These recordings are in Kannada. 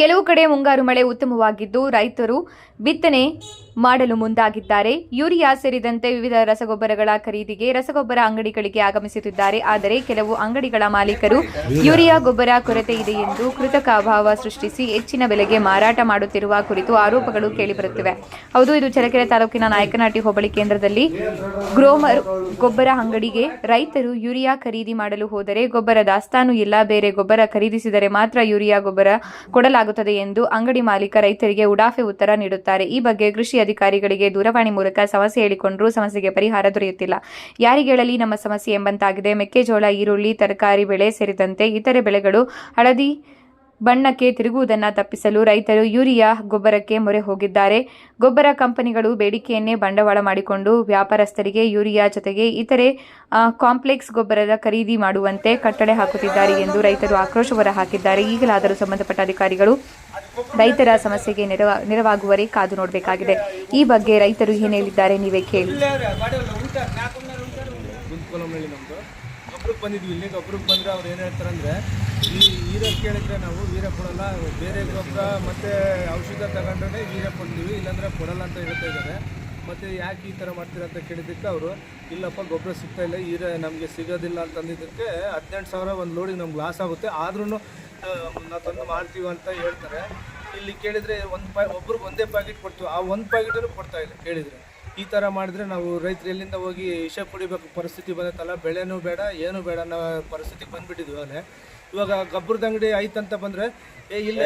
ಕೆಲವು ಕಡೆ ಮುಂಗಾರು ಮಳೆ ಉತ್ತಮವಾಗಿದ್ದು ರೈತರು ಬಿತ್ತನೆ ಮಾಡಲು ಮುಂದಾಗಿದ್ದಾರೆ. ಯೂರಿಯಾ ಸೇರಿದಂತೆ ವಿವಿಧ ರಸಗೊಬ್ಬರಗಳ ಖರೀದಿಗೆ ರಸಗೊಬ್ಬರ ಅಂಗಡಿಗಳಿಗೆ ಆಗಮಿಸುತ್ತಿದ್ದಾರೆ. ಆದರೆ ಕೆಲವು ಅಂಗಡಿಗಳ ಮಾಲೀಕರು ಯೂರಿಯಾ ಗೊಬ್ಬರ ಕೊರತೆ ಇದೆ ಎಂದು ಕೃತಕ ಅಭಾವ ಸೃಷ್ಟಿಸಿ ಹೆಚ್ಚಿನ ಬೆಲೆಗೆ ಮಾರಾಟ ಮಾಡುತ್ತಿರುವ ಕುರಿತು ಆರೋಪಗಳು ಕೇಳಿಬರುತ್ತಿವೆ. ಹೌದು, ಇದು ಚಳ್ಳಕೆರೆ ತಾಲೂಕಿನ ನಾಯಕನಹಟ್ಟಿ ಹೋಬಳಿ ಕೇಂದ್ರದಲ್ಲಿ ಗ್ರೋಮರ್ ಗೊಬ್ಬರ ಅಂಗಡಿಗೆ ರೈತರು ಯೂರಿಯಾ ಖರೀದಿ ಮಾಡಲು ಹೋದರೆ ಗೊಬ್ಬರ ದಾಸ್ತಾನು ಇಲ್ಲ, ಬೇರೆ ಗೊಬ್ಬರ ಖರೀದಿಸಿದರೆ ಮಾತ್ರ ಯೂರಿಯಾ ಗೊಬ್ಬರ ಕೊಡಲಾಗುತ್ತದೆ. ಎಂದು ಅಂಗಡಿ ಮಾಲೀಕ ರೈತರಿಗೆ ಉಡಾಫೆ ಉತ್ತರ ನೀಡುತ್ತಾರೆ. ಈ ಬಗ್ಗೆ ಕೃಷಿ ಅಧಿಕಾರಿಗಳಿಗೆ ದೂರವಾಣಿ ಮೂಲಕ ಸಮಸ್ಯೆ ಹೇಳಿಕೊಂಡರೂ ಸಮಸ್ಯೆಗೆ ಪರಿಹಾರ ದೊರೆಯುತ್ತಿಲ್ಲ. ಯಾರಿಗೇಳಲಿ ನಮ್ಮ ಸಮಸ್ಯೆ ಎಂಬಂತಾಗಿದೆ. ಮೆಕ್ಕೆಜೋಳ, ಈರುಳ್ಳಿ, ತರಕಾರಿ ಬೆಳೆ ಸೇರಿದಂತೆ ಇತರೆ ಬೆಳೆಗಳು ಹಳದಿ ಬಣ್ಣಕ್ಕೆ ತಿರುಗುವುದನ್ನು ತಪ್ಪಿಸಲು ರೈತರು ಯೂರಿಯಾ ಗೊಬ್ಬರಕ್ಕೆ ಮೊರೆ ಹೋಗಿದ್ದಾರೆ. ಗೊಬ್ಬರ ಕಂಪನಿಗಳು ಬೇಡಿಕೆಯನ್ನೇ ಬಂಡವಾಳ ಮಾಡಿಕೊಂಡು ವ್ಯಾಪಾರಸ್ಥರಿಗೆ ಯೂರಿಯಾ ಜೊತೆಗೆ ಇತರೆ ಕಾಂಪ್ಲೆಕ್ಸ್ ಗೊಬ್ಬರದ ಖರೀದಿ ಮಾಡುವಂತೆ ಕಟ್ಟಳೆ ಹಾಕುತ್ತಿದ್ದಾರೆ ಎಂದು ರೈತರು ಆಕ್ರೋಶ ಹೊರಹಾಕಿದ್ದಾರೆ. ಈಗಲಾದರೂ ಸಂಬಂಧಪಟ್ಟ ಅಧಿಕಾರಿಗಳು ರೈತರ ಸಮಸ್ಯೆಗೆ ನೆರವ ನೆರವಾಗುವರೆ ಕಾದು ನೋಡಬೇಕಾಗಿದೆ. ಈ ಬಗ್ಗೆ ರೈತರು ಏನು ಹೇಳಿದ್ದಾರೆ ನೀವೇ ಕೇಳಿ. ಗೊಬ್ಬರಕ್ಕೆ ಬಂದಿದ್ವಿ. ಇಲ್ಲಿ ಗೊಬ್ಬರಕ್ಕೆ ಬಂದರೆ ಅವ್ರು ಏನು ಹೇಳ್ತಾರಂದ್ರೆ, ಈ ವೀರ ಕೇಳಿದ್ರೆ ನಾವು ವೀರ ಕೊಡಲ್ಲ, ಬೇರೆ ಗೊಬ್ಬರ ಮತ್ತು ಔಷಧ ತಗೊಂಡ್ರೆ ವೀರ ಕೊಡ್ತೀವಿ, ಇಲ್ಲಾಂದರೆ ಕೊಡಲ್ಲ ಅಂತ ಹೇಳ್ತಾ ಇದ್ದಾರೆ. ಮತ್ತು ಯಾಕೆ ಈ ಥರ ಮಾಡ್ತೀರ ಅಂತ ಕೇಳಿದ್ದಕ್ಕೆ ಅವರು, ಇಲ್ಲಪ್ಪ, ಗೊಬ್ಬರ ಸಿಗ್ತಾ ಇಲ್ಲ ಈರ ನಮಗೆ ಸಿಗೋದಿಲ್ಲ ಅಂತಂದಿದ್ದಕ್ಕೆ ಹದಿನೆಂಟು ಸಾವಿರ ಒಂದು ಲೋಡಿಗೆ ನಮ್ಗೆ ಲಾಸ್ ಆಗುತ್ತೆ. ಆದ್ರೂ ನಾವು ತಂದು ಮಾಡ್ತೀವಿ ಅಂತ ಹೇಳ್ತಾರೆ. ಇಲ್ಲಿ ಕೇಳಿದರೆ ಒಂದು ಪಾ, ಒಬ್ರಿಗೆ ಒಂದೇ ಪ್ಯಾಕೆಟ್ ಕೊಡ್ತೀವಿ. ಆ ಒಂದು ಪ್ಯಾಕೆಟನ್ನು ಕೊಡ್ತಾ ಇಲ್ಲ, ಕೇಳಿದರೆ. ಈ ಥರ ಮಾಡಿದ್ರೆ ನಾವು ರೈತರು ಎಲ್ಲಿಂದ ಹೋಗಿ ವಿಷ ಕುಡಿಬೇಕು ಪರಿಸ್ಥಿತಿ ಬಂದೈತಲ್ಲ, ಬೆಳೆನೂ ಬೇಡ, ಏನೂ ಬೇಡ ಅನ್ನೋ ಪರಿಸ್ಥಿತಿಗೆ ಬಂದ್ಬಿಟ್ಟಿದ್ವಿ ಇವಾಗಲೇ ಇವಾಗ ಗೊಬ್ಬರದ ಅಂಗಡಿ ಐತಂತ ಬಂದ್ರೆ ಏ ಇಲ್ಲ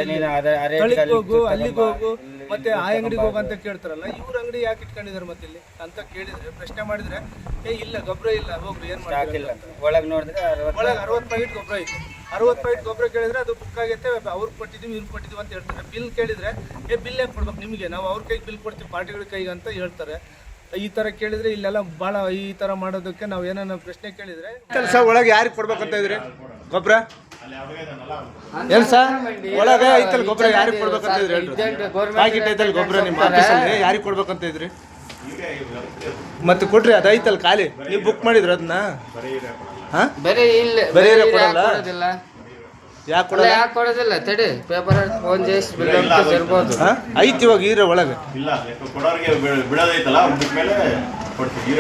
ಹೋಗು ಅಲ್ಲಿಗೆ ಹೋಗು ಮತ್ತೆ ಆ ಅಂಗಡಿಗೆ ಹೋಗು ಅಂತ ಕೇಳ್ತಾರಲ್ಲ ಇವ್ರ ಅಂಗಡಿ ಯಾಕೆ ಇಟ್ಕೊಂಡಿದ್ದಾರೆ ಮತ್ತೆ ಇಲ್ಲಿ ಅಂತ ಕೇಳಿದ್ರೆ ಪ್ರಶ್ನೆ ಮಾಡಿದ್ರೆ ಏ ಇಲ್ಲ ಗೊಬ್ಬರ ಇಲ್ಲ ಹೋಗ್ರಿ ಏನ್ ಅಂತ. ಒಳಗೆ ನೋಡಿದ್ರೆ ಅರವತ್ತು ಒಳಗೆ ಅರವತ್ತು ಪ್ಯಾಕೆಟ್ ಗೊಬ್ಬರ ಐತೆ. ಅರವತ್ ಪಾಯಿಂಟ್ ಗೊಬ್ಬರ ಕೇಳಿದ್ರೆ ಅದು ಬುಕ್ ಆಗೈತೆ ಅವ್ರಿಗೆ ಕೊಟ್ಟಿದೀವಿ ಇವ್ರಿಗೆ ಕೊಟ್ಟಿದ್ದೀವಿ ಅಂತ ಹೇಳ್ತಾರೆ. ಬಿಲ್ ಕೇಳಿದ್ರೆ ಏ ಬಿಲ್ ಯಾಕೆ ಕೊಡ್ಬೇಕು ನಿಮಗೆ? ನಾವು ಅವ್ರ ಕೈಗೆ ಬಿಲ್ ಕೊಡ್ತೀವಿ ಪಾರ್ಟಿಗಳ ಕೈಗೆ ಅಂತ ಹೇಳ್ತಾರೆ. ಈ ತರ ಕೇಳಿದ್ರೆ ಇಲ್ಲೆಲ್ಲ ಭಾಳ ಈ ತರ ಮಾಡೋದಕ್ಕೆ ನಾವು ಏನಾನ ಪ್ರಶ್ನೆ ಕೇಳಿದ್ರೆ ಕೆಲಸ ಒಳಗೆ ಯಾರಿಗೆ ಕೊಡ್ಬೇಕಂತ ಇದ್ರಿ? ಗೊಬ್ಬರ ಏನ್ ಸರ್? ಒಳಗೆ ಐತಲ್ ಗೊಬ್ಬರ ಯಾರಿಗೆ ಕೊಡ್ಬೇಕಂತ ಇದ್ರಿ ಹೇಳ್ರಿ ಪ್ಯಾಕೆಟ್ ಐತಲ್ ಗೊಬ್ಬರ ನಿಮ್ಮ ಆಫೀಸಲ್ಲಿ ಯಾರಿಗೆ ಕೊಡ್ಬೇಕಂತ ಇದ್ರಿ? ಮತ್ತೆ ಕೊಡ್ರಿ ಅದು ಐತಲ್ ಖಾಲಿ. ನೀವು ಬುಕ್ ಮಾಡಿದ್ರ ಅದನ್ನ ಹಾ? ಬರೀ ಇಲ್ಲ ಬರೀ ಕೊಡಲ್ಲ? ಯಾಕ್ ಯಾಕೆ ಕೊಡಲ್ಲ? ಯಾಕೆ ಕೊಡೋದಿಲ್ಲ? ತಡಿ ಪೇಪರ್ ಫೋನ್ ಇರ್ಬೋದು. ಹಾ? ಐತಿ ಇವಾಗ ಈರ ಒಳಗೆ ಇಲ್ಲ ಕೊಡೋರಿಗೆ ಬಿಡೋದೈತಲ್ಲ ಬಿಟ್ಮೇಲೆ ಕೊಡ್ತೀವಿ.